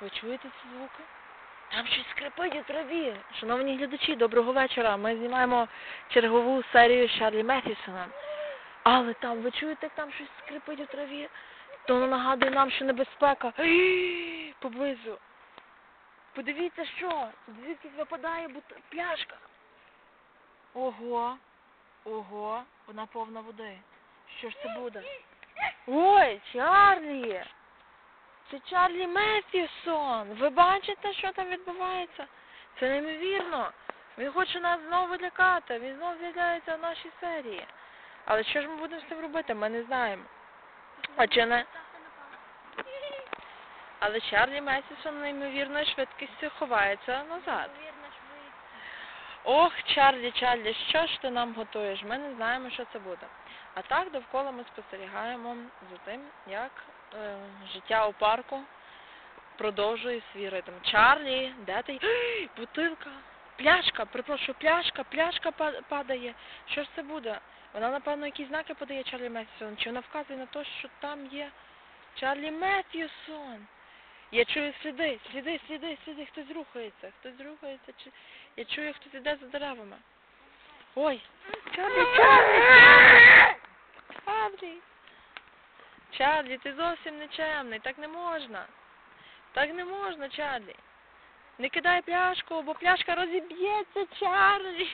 Ви чуєте ці звуки? Там щось скрипить у траві. Шановні глядачі, доброго вечора. Ми знімаємо чергову серію Шарлі Меттісона. Але там, ви чуєте, як там щось скрипить у траві? То воно нагадує нам, що небезпека. Ей, Поблизу. Подивіться, що? Звідки випадає бут... пляшка. Ого. Ого, вона повна води. Що ж це буде? Ой, Чарлі! Це Чарлі Меттісон. Ви бачите, що там відбувається? Це неймовірно. Він хоче нас знову лякати. Він знову з'являється в нашій серії. Але що ж ми будемо з цим робити? Ми не знаємо. А чи не? Але Чарлі Меттісон неймовірною швидкістю ховається назад. Ох, Чарлі, Чарлі, що ж ти нам готуєш? Ми не знаємо, що це буде. А так довкола ми спостерігаємо за тим, як життя у парку продовжує свій ритм. Чарлі, де ти? Бутилка, пляшка, перепрошую, пляшка, пляшка па- падає. Що ж це буде? Вона, напевно, якісь знаки подає Чарлі Меттісон. Чи вона вказує на те, що там є Чарлі Меттісон? Я чую сліди, сліди, сліди, сліди, хтось рухається, хтось рухається, чи я чую, хтось іде за деревами. Ой, Чарлі, Чарлі! Чарлі! Чарлі, ти зовсім нечемний, так не можна. Так не можна, Чарлі. Не кидай пляшку, бо пляшка розіб'ється, Чарлі.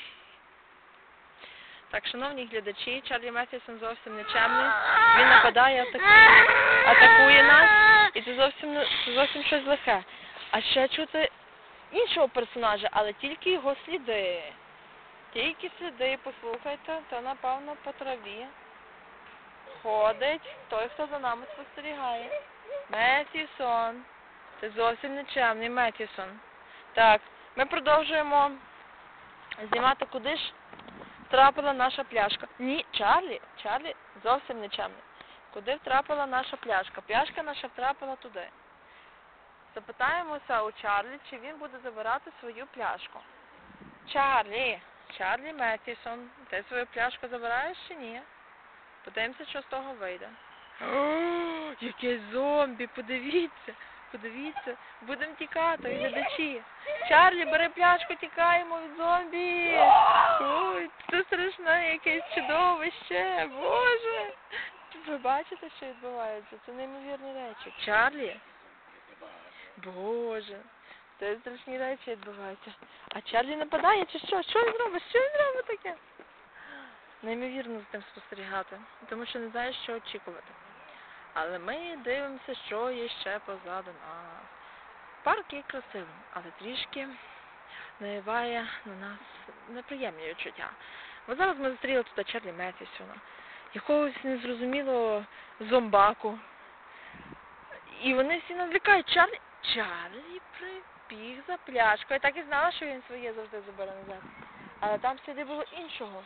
Так, шановні глядачі, Чарлі Меттісон зовсім нечемний. Він нападає, атакує, атакує нас, і це зовсім це зовсім щось лихе. А ще чути іншого персонажа, але тільки його сліди. Тільки сліди, послухайте, то напевно по траві ходить той, хто за нами спостерігає. Меттісон. Ти зовсім нечемний, Меттісон. Так, ми продовжуємо знімати, куди ж втрапила наша пляшка. Ні, Чарлі, Чарлі зовсім нечемний. Куди втрапила наша пляшка? Пляшка наша втрапила туди. Запитаємося у Чарлі, чи він буде забирати свою пляшку. Чарлі, Чарлі Меттісон, ти свою пляшку забираєш чи ні? Подивимося, що з того вийде. О, яке зомбі, подивіться, подивіться, будемо тікати, глядачі. Чарлі, бери пляшку, тікаємо від зомбі. Ой, це страшне якесь чудовище, боже. Ви бачите, що відбувається? Це неймовірні речі. Чарлі? Боже, це страшні речі відбуваються. А Чарлі нападає чи що? Що він робить? Що він робить таке? Неймовірно з тим спостерігати, тому що не знаєш, що очікувати. Але ми дивимося, що є ще позаду нас. Парк є красивим, але трішки навіває на нас неприємні відчуття. Бо зараз ми зустріли тут Чарлі Меттісона, якогось незрозумілого зомбаку. І вони всі нас. Чарлі, Чарлі прибіг за пляшкою. Я так і знала, що він своє завжди забере назад. Але там сліди було іншого.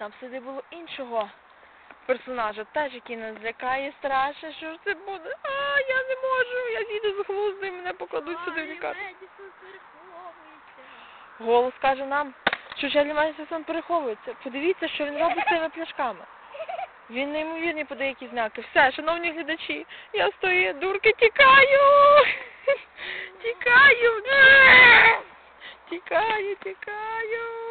Там сліди було іншого персонажа, теж який нас лякає, страшно, що ж це буде. А, я не можу, я з'їду з глузду і мене покладуть сюди в лікарню. Голос каже нам, що Чарлі Меттісон переховується. Подивіться, що він робить з цими пляшками. Він неймовірні подає якісь знаки. Все, шановні глядачі, я з тої дурки тікаю. Тікаю. Тікаю, тікаю.